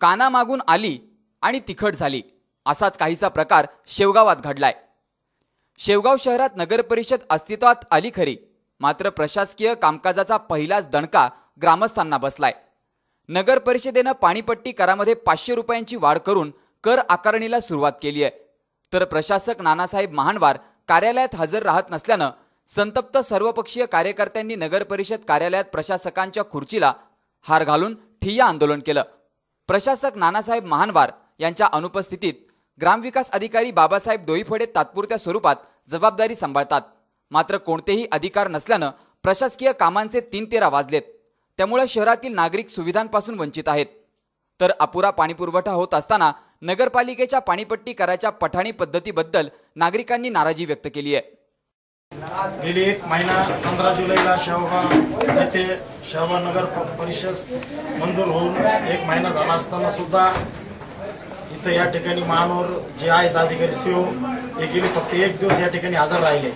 कानामागून आली आणि तिखट झाली. असाच काहीसा प्रकार शेवगावात घडलाय. शेवगाव शहरात नगरपरिषद अस्तित्वात आली खरी. मात्र प्रशासकीय कामकाजाचा पहिलाच दणका ग्रामस्थांना बसलाय. नगर परिषदेनं पाणीपट्टी करामध्ये पाचशे रुपयांची वाढ करून कर आकारणीला सुरुवात केली आहे. तर प्रशासक नानासाहेब महानवार कार्यालयात हजर राहत नसल्यानं संतप्त सर्वपक्षीय कार्यकर्त्यांनी नगरपरिषद कार्यालयात प्रशासकांच्या खुर्चीला हार घालून ठिय्या आंदोलन केलं. प्रशासक नानासाहेब महानवार यांच्या अनुपस्थितीत ग्रामविकास अधिकारी बाबासाहेब डोईफोडे तात्पुरत्या स्वरूपात जबाबदारी सांभाळतात. मात्र कोणतेही अधिकार नसल्यानं प्रशासकीय कामांचे तीन तेरा वाजलेत. त्यामुळे शहरातील नागरिक सुविधांपासून वंचित आहेत. तर अपुरा पाणीपुरवठा होत असताना नगरपालिकेच्या पाणीपट्टी कराच्या पठाणी पद्धतीबद्दल नागरिकांनी नाराजी व्यक्त केली आहे. गेली एक महिना पंधरा जुलैला शेवगाव येथे शेवगाव नगर परिषद मंजूर होऊन एक महिना झाला असताना सुद्धा इथं या ठिकाणी महानोर जे आहेत अधिकारी सीओ हे गेले फक्त एक दिवस या ठिकाणी हजर राहिले.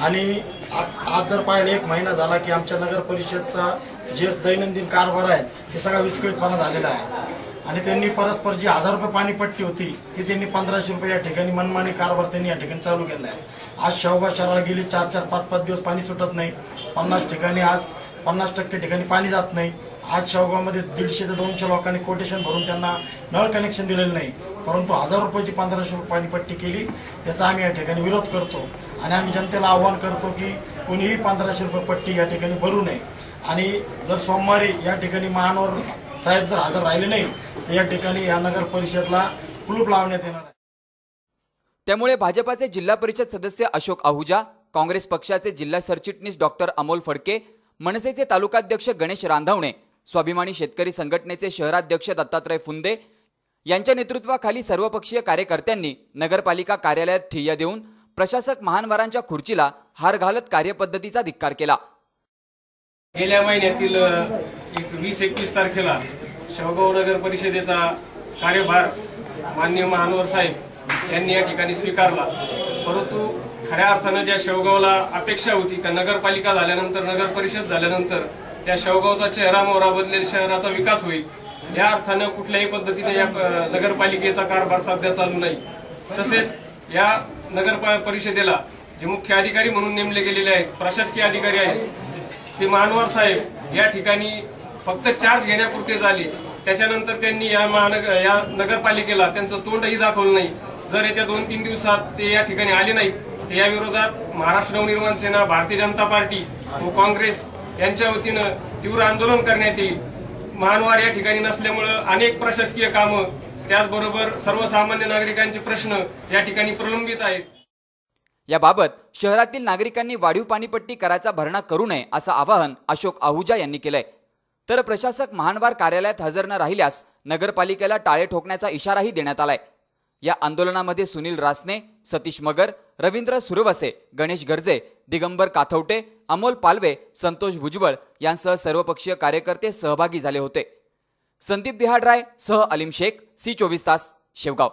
आणि आ- आज जर पाहिलं एक महिना झाला की आमच्या नगर परिषदचा जे दैनंदिन कारभार आहे ते सगळा विस्कळीतपणा झालेला आहे. आणि त्यांनी परस्पर जी हजार रुपये पाणीपट्टी होती ती त्यांनी पंधराशे रुपये या ठिकाणी मनमानी कारभार त्यांनी या ठिकाणी चालू केला आहे आज शेवगाव शहराला गेली चार चार पाच पाच दिवस पाणी सुटत नाही. पन्नास ठिकाणी आज पन्नास टक्के ठिकाणी पाणी जात नाही. आज शेवगावमध्ये दीडशे ते दोनशे लोकांनी कोटेशन भरून त्यांना नळ कनेक्शन दिलेलं नाही. परंतु हजार रुपयाची पंधराशे रुपये पाणीपट्टी केली त्याचा आम्ही या ठिकाणी विरोध करतो. आणि आम्ही जनतेला आव्हान करतो की कोणीही पंधराशे रुपये पट्टी या ठिकाणी भरू नये. आणि जर सोमवारी या ठिकाणी महानवर साहेब जर हजर राहिले नाही तर या ठिकाणी या नगर परिषदला कुलूप लावण्यात येणार आहे. त्यामुळे भाजपाचे जिल्हा परिषद सदस्य अशोक आहुजा काँग्रेस पक्षाचे जिल्हा सरचिटणीस डॉक्टर अमोल फडके मनसेचे तालुकाध्यक्ष गणेश रांधवणे स्वाभिमानी शेतकरी संघटनेचे शहराध्यक्ष दत्तात्रय फुंदे यांच्या नेतृत्वाखाली सर्वपक्षीय कार्यकर्त्यांनी नगरपालिका कार्यालयात ठिय्या देऊन प्रशासक महानवरांच्या खुर्चीला हार घालत कार्यपद्धतीचा धिक्कार केला. गेल्या महिन्यातील एक वीस एकवीस तारखेला शेवगाव नगर परिषदेचा कार्यभार मान्य महानवर साहेब यांनी या ठिकाणी स्वीकारला. परंतु खऱ्या अर्थानं ज्या शेवगावला अपेक्षा होती का नगरपालिका झाल्यानंतर नगर परिषद झाल्यानंतर त्या शेवगावचा चेहरा मोहरा बदलेल शहराचा विकास होईल या अर्थानं कुठल्याही पद्धतीने या नगरपालिकेचा कारभार सध्या चालू नाही. तसेच या नगर परिषदेला जे मुख्य अधिकारी म्हणून नेमले गेलेले आहेत प्रशासकीय अधिकारी आहेत ते मानवर साहेब या ठिकाणी फक्त चार्ज घेण्यापुरते झाले. त्याच्यानंतर त्यांनी या महानगर या नगरपालिकेला त्यांचं तोंडही दाखवलं नाही. जर येत्या दोन तीन दिवसात ते या ठिकाणी आले नाहीत तर या विरोधात महाराष्ट्र नवनिर्माण सेना भारतीय जनता पार्टी व काँग्रेस यांच्या वतीनं तीव्र आंदोलन करण्यात येईल. महानवार या ठिकाणी नसल्यामुळं अनेक प्रशासकीय कामं त्याचबरोबर सर्वसामान्य नागरिकांचे प्रश्न या ठिकाणी प्रलंबित आहेत. याबाबत शहरातील नागरिकांनी वाढीव पाणीपट्टी करायचा भरणा करू नये असं आवाहन अशोक आहुजा यांनी केलंय. तर प्रशासक महानवार कार्यालयात हजर न राहिल्यास नगरपालिकेला टाळे ठोकण्याचा इशाराही देण्यात आलाय. या आंदोलनामध्ये सुनील रासने सतीश मगर रवींद्र सुरवसे गणेश गर्जे दिगंबर काथवटे अमोल पालवे संतोष भुजबळ यांसह सर्वपक्षीय कार्यकर्ते सहभागी झाले होते. संदीप दिहाडराय सह अलीम शेख सी चोवीस तास शेवगाव.